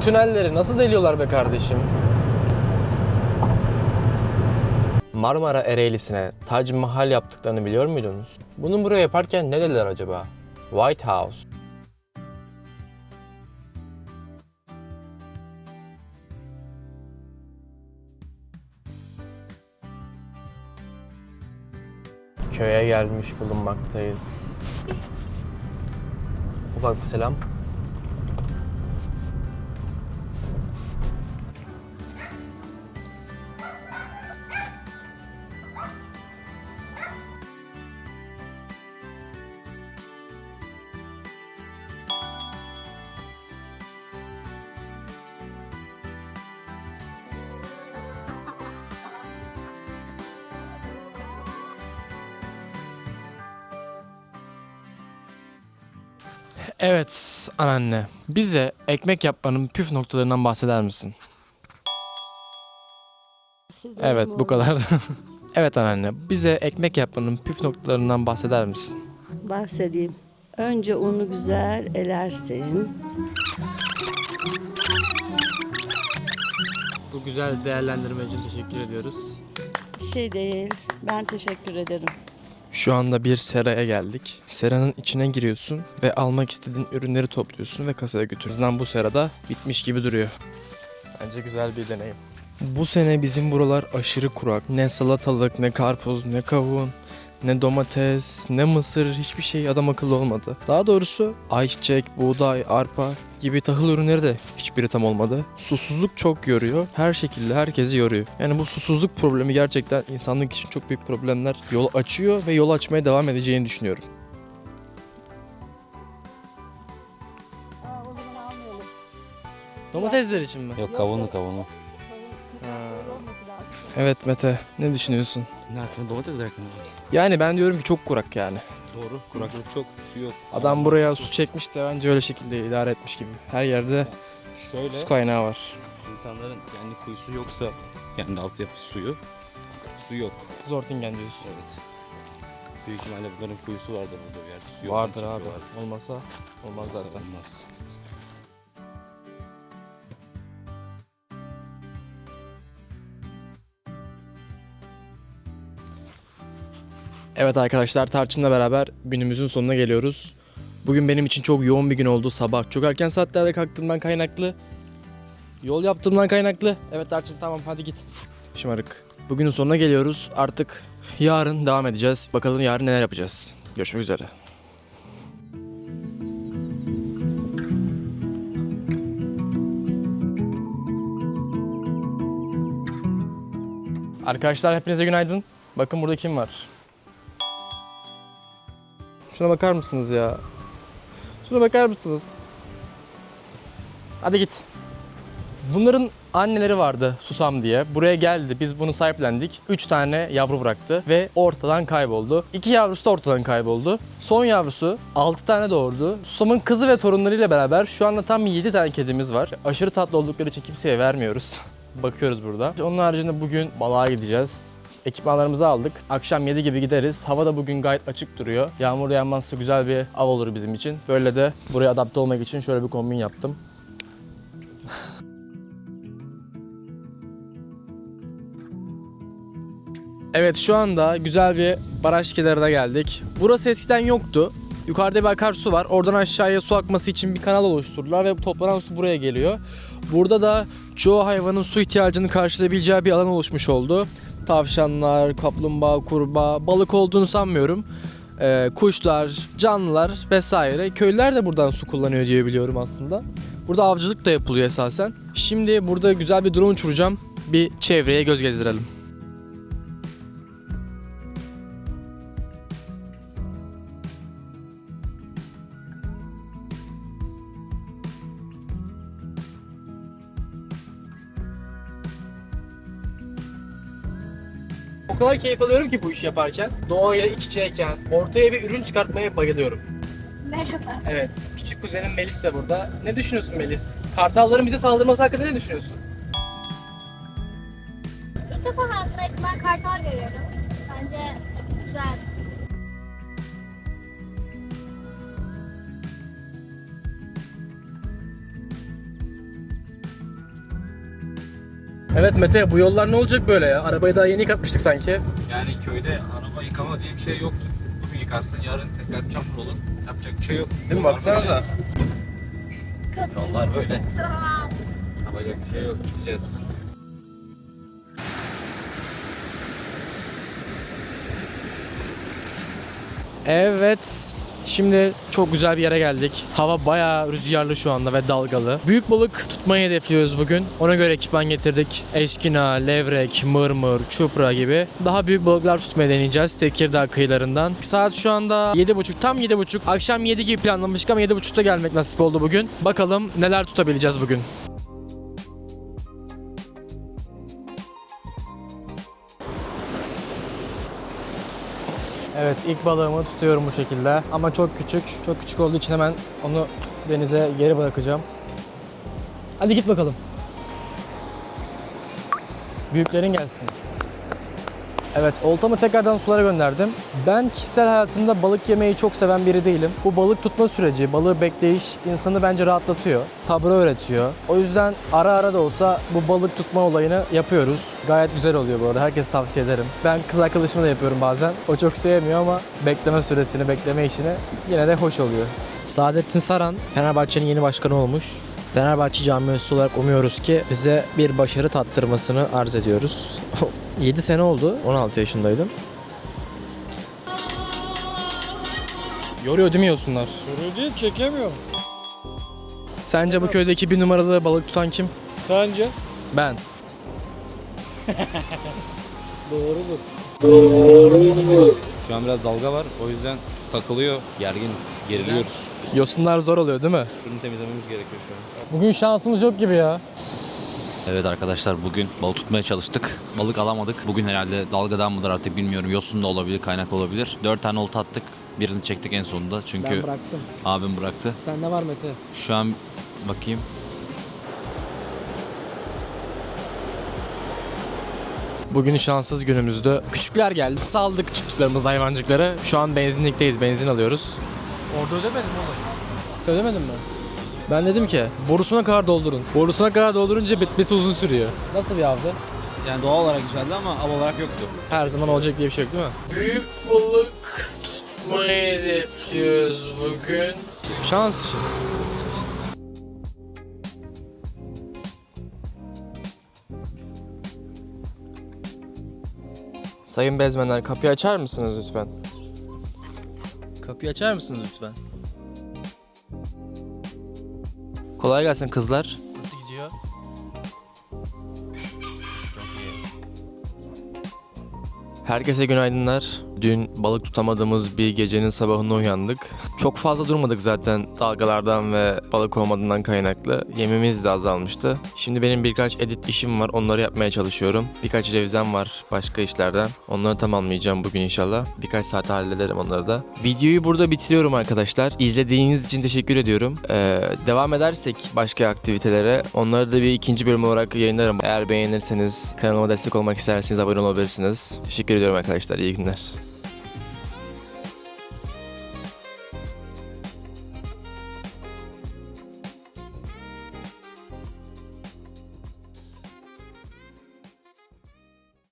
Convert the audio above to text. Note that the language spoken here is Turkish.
Tünelleri nasıl deliyorlar be kardeşim? Marmara Ereğlisi'ne Tac Mahal yaptıklarını biliyor muydunuz? Bunu buraya yaparken ne dediler acaba? White House. Köye gelmiş bulunmaktayız. Ufak bir selam. Evet anneanne. Bize ekmek yapmanın püf noktalarından bahseder misin? Evet bu kadar. evet anneanne. Bize ekmek yapmanın püf noktalarından bahseder misin? Bahsedeyim. Önce unu güzel elersin. Bu güzel değerlendirme için teşekkür ediyoruz. Bir şey değil. Ben teşekkür ederim. Şu anda bir seraya geldik. Seranın içine giriyorsun ve almak istediğin ürünleri topluyorsun ve kasaya götürüyorsun. En azından bu serada bitmiş gibi duruyor. Bence güzel bir deneyim. Bu sene bizim buralar aşırı kurak. Ne salatalık, ne karpuz, ne kavun, ne domates, ne mısır hiçbir şey adam akıllı olmadı. Daha doğrusu ayçiçek, buğday, arpa gibi tahıl ürünleri de hiçbiri tam olmadı. Susuzluk çok yoruyor. Her şekilde herkesi yoruyor. Yani bu susuzluk problemi gerçekten insanlık için çok büyük problemler yol açıyor ve yol açmaya devam edeceğini düşünüyorum. Domatesler için mi? Yok kavunu kavunu. Evet Mete, ne düşünüyorsun? Ne hakkında domates hakkında. Yani ben diyorum ki çok kurak yani. Doğru. Kuraklık çok, su yok. Adam buraya su çekmiş de bence öyle şekilde idare etmiş gibi. Her yerde Şöyle su kaynağı var. insanların kendi kuyusu yoksa kendi altyapı suyu su yok. Zortingen diyorsun. Evet. Büyük ihtimalle bunların kuyusu vardır burada bir yerde. Su yok, Vardır abi. Olmasa olmaz zaten. Olmaz. Evet arkadaşlar Tarçın'la beraber günümüzün sonuna geliyoruz. Bugün benim için çok yoğun bir gün oldu. Sabah çok erken saatlerde kalktığımdan kaynaklı. Yol yaptığımdan kaynaklı. Evet Tarçın tamam hadi git. Şımarık. Bugünün sonuna geliyoruz. Artık yarın devam edeceğiz. Bakalım yarın neler yapacağız. Görüşmek üzere. Arkadaşlar hepinize günaydın. Bakın burada kim var? Şuna bakar mısınız ya? Şuna bakar mısınız? Hadi git. Bunların anneleri vardı Susam diye. Buraya geldi. Biz bunu sahiplendik. 3 tane yavru bıraktı ve ortadan kayboldu. 2 yavrusu da ortadan kayboldu. Son yavrusu 6 tane doğurdu. Susam'ın kızı ve torunlarıyla beraber şu anda tam 7 tane kedimiz var. Aşırı tatlı oldukları için kimseye vermiyoruz. Bakıyoruz burada. Onun haricinde bugün balığa gideceğiz. Ekipmanlarımızı aldık. Akşam 7 gibi gideriz. Hava da bugün gayet açık duruyor. Yağmur yağmazsa güzel bir av olur bizim için. Böyle de buraya adapte olmak için şöyle bir kombin yaptım. Evet şu anda güzel bir baraj kenarına geldik. Burası eskiden yoktu. Yukarıda bir akarsu var. Oradan aşağıya su akması için bir kanal oluşturdular ve toplanan su buraya geliyor. Burada da çoğu hayvanın su ihtiyacını karşılayabileceği bir alan oluşmuş oldu. Tavşanlar, kaplumbağa, kurbağa, balık olduğunu sanmıyorum. Ee, kuşlar, canlılar vesaire. Köylüler de buradan su kullanıyor diye biliyorum aslında. Burada avcılık da yapılıyor esasen. Şimdi burada güzel bir drone uçuracağım. Bir çevreye göz gezdirelim. O kadar keyif alıyorum ki bu işi yaparken. Doğayla iç içeyken ortaya bir ürün çıkartmaya bayılıyorum. Merhaba. Evet, küçük kuzenim Melis de burada. Ne düşünüyorsun Melis? Kartalların bize saldırması hakkında ne düşünüyorsun? İlk defa hayatımda ben kartal görüyorum. Bence güzel. Evet Mete bu yollar ne olacak böyle ya? Arabayı daha yeni yıkatmıştık sanki. Yani köyde araba yıkama diye bir şey yoktur. Bugün yıkarsın yarın tekrar çamur olur. Yapacak bir şey yok. Değil mi? Baksanıza. Yollar böyle. Tamam. Yapacak bir şey yok. Gideceğiz. Evet. Şimdi çok güzel bir yere geldik. Hava bayağı rüzgarlı şu anda ve dalgalı. Büyük balık tutmayı hedefliyoruz bugün. Ona göre ekipman getirdik. Eşkina, levrek, mırmır, çupra gibi. Daha büyük balıklar tutmaya deneyeceğiz Tekirdağ kıyılarından. Saat şu anda 7.30 tam 7.30. Akşam 7 gibi planlamıştık ama 7.30'da gelmek nasip oldu bugün. Bakalım neler tutabileceğiz bugün. Evet ilk balığımı tutuyorum bu şekilde ama çok küçük. Çok küçük olduğu için hemen onu denize geri bırakacağım. Hadi git bakalım. Büyüklerin gelsin. Evet, oltamı tekrardan sulara gönderdim. Ben kişisel hayatımda balık yemeyi çok seven biri değilim. Bu balık tutma süreci, balığı bekleyiş insanı bence rahatlatıyor. Sabrı öğretiyor. O yüzden ara ara da olsa bu balık tutma olayını yapıyoruz. Gayet güzel oluyor bu arada. Herkese tavsiye ederim. Ben kız arkadaşımla da yapıyorum bazen. O çok sevmiyor ama bekleme süresini, bekleme işini yine de hoş oluyor. Saadettin Saran, Fenerbahçe'nin yeni başkanı olmuş. Fenerbahçe camiası olarak umuyoruz ki bize bir başarı tattırmasını arz ediyoruz. 7 sene oldu. 16 yaşındaydım. Yoruyor değil mi yosunlar? Soru değil çekemiyorum. Sence bu köydeki bir numaralı balık tutan kim? Sence? Ben. Doğrudur. Şu an biraz dalga var. O yüzden takılıyor. Gerginiz. Geriliyoruz. Yosunlar zor oluyor değil mi? Şunu temizlememiz gerekiyor şu an. Bugün şansımız yok gibi ya. Evet arkadaşlar bugün balık tutmaya çalıştık. Balık alamadık. Bugün herhalde dalgadan mıdır artık bilmiyorum. Yosun da olabilir, kaynak da olabilir. 4 tane olta attık. Birini çektik en sonunda çünkü bıraktım. abim bıraktı. Sende var Mete. Şu an bakayım. Bugün şanssız günümüzde küçükler geldi. Saldık tuttuklarımız hayvancıkları. Şu an benzinlikteyiz. Benzin alıyoruz. Orada ödemedim oğlum. Sen ödemedin mi? Ben dedim ki borusuna kadar doldurun. Borusuna kadar doldurunca bitmesi uzun sürüyor. Nasıl bir avdı? Yani doğal olarak güzeldi ama av olarak yoktu. Her zaman olacak diye bir şey yok değil mi? Büyük balık tutmayı hedefliyoruz bugün. Şans Sayın bezmenler kapıyı açar mısınız lütfen? Kapıyı açar mısınız lütfen? Kolay gelsin kızlar. Nasıl gidiyor? Herkese günaydınlar. Dün balık tutamadığımız bir gecenin sabahında uyandık. Çok fazla durmadık zaten dalgalardan ve balık olmadığından kaynaklı. Yemimiz de azalmıştı. Şimdi benim birkaç edit işim var. Onları yapmaya çalışıyorum. Birkaç revizem var başka işlerden. Onları tamamlayacağım bugün inşallah. Birkaç saate hallederim onları da. Videoyu burada bitiriyorum arkadaşlar. İzlediğiniz için teşekkür ediyorum. Ee, devam edersek başka aktivitelere onları da bir ikinci bölüm olarak yayınlarım. Eğer beğenirseniz kanalıma destek olmak isterseniz abone olabilirsiniz. Teşekkür ediyorum arkadaşlar. İyi günler.